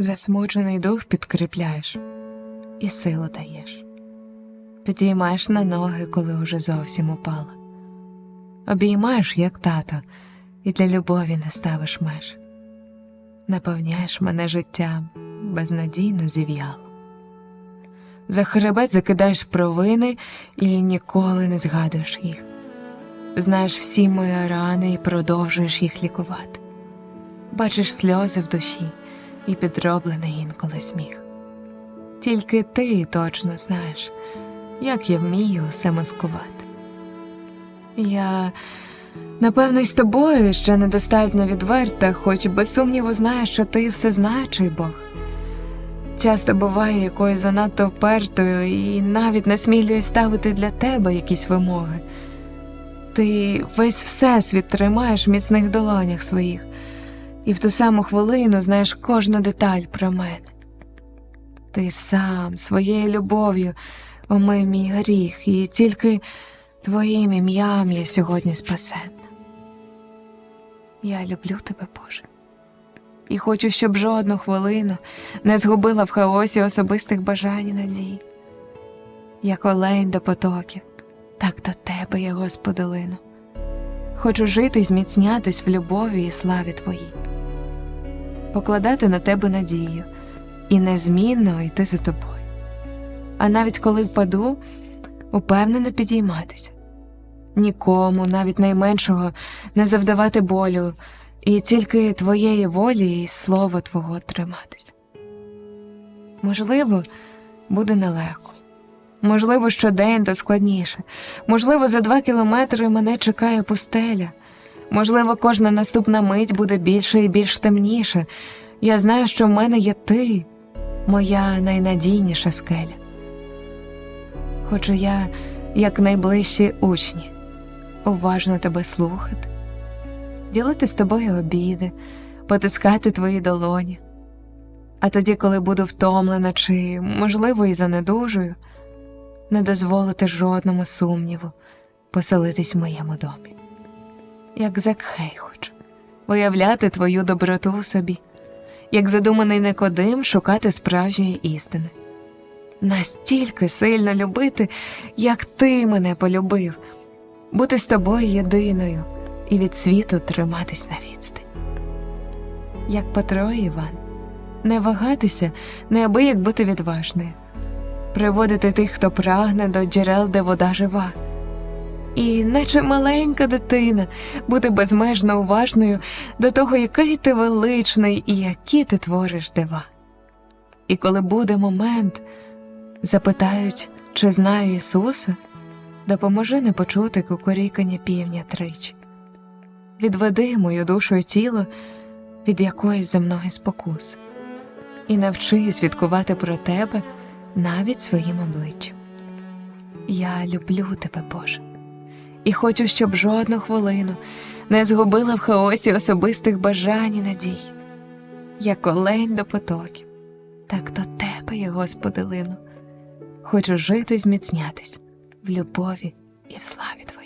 Засмучений дух підкріпляєш і силу даєш. Підіймаєш на ноги, коли уже зовсім упала. Обіймаєш, як тато, і для любові не ставиш меж. Наповняєш мене життям, безнадійно зів'яло. За хребет закидаєш провини і ніколи не згадуєш їх. Знаєш всі мої рани і продовжуєш їх лікувати. Бачиш сльози в душі і підроблений інколи сміх. Тільки ти точно знаєш, як я вмію усе маскувати. Я, напевно, з тобою ще недостатньо відверта, хоч без сумніву знаєш, що ти всезнаючий Бог. Часто буває якою занадто впертою і навіть насмілююсь ставити для тебе якісь вимоги. Ти весь всесвіт тримаєш в міцних долонях своїх, і в ту саму хвилину знаєш кожну деталь про мене. Ти сам своєю любов'ю омив мій гріх, і тільки твоїм ім'ям я сьогодні спасенна. Я люблю тебе, Боже, і хочу, щоб жодну хвилину не згубила в хаосі особистих бажань і надій. Як олень до потоків, так до тебе я, Господи, лину. Хочу жити і зміцнятись в любові і славі Твоїй, покладати на тебе надію і незмінно йти за тобою. А навіть коли впаду, упевнено підійматися, нікому, навіть найменшого, не завдавати болю, і тільки твоєї волі і слова Твого триматися. Можливо, буде нелегко. Можливо, щодень то складніше. Можливо, за два кілометри мене чекає пустеля. Можливо, кожна наступна мить буде більше і більш темніше. Я знаю, що в мене є ти, моя найнадійніша скеля. Хочу я, як найближчі учні, уважно тебе слухати, ділити з тобою обіди, потискати твої долоні. А тоді, коли буду втомлена чи, можливо, і занедужую, не дозволити жодному сумніву поселитись в моєму домі. Як Закхей хочу виявляти твою доброту в собі, як задуманий Никодим шукати справжньої істини. Настільки сильно любити, як ти мене полюбив, бути з тобою єдиною і від світу триматись на відстань. Як Петро Іван, не вагатися, неабияк бути відважною приводити тих, хто прагне до джерел, де вода жива. І, наче маленька дитина, бути безмежно уважною до того, який ти величний і які ти твориш дива. І коли буде момент, запитають, чи знаю Ісуса, допоможи не почути кукурікання півня тричі. Відведи мою душу і тіло від якоїсь земної спокуси, і навчи свідкувати про тебе навіть своїм обличчям. Я люблю тебе, Боже, і хочу, щоб жодну хвилину не згубила в хаосі особистих бажань і надій. Як олень до потоків, так до тебе, я, Господи, лину. Хочу жити і зміцнятись в любові і в славі Твоїй.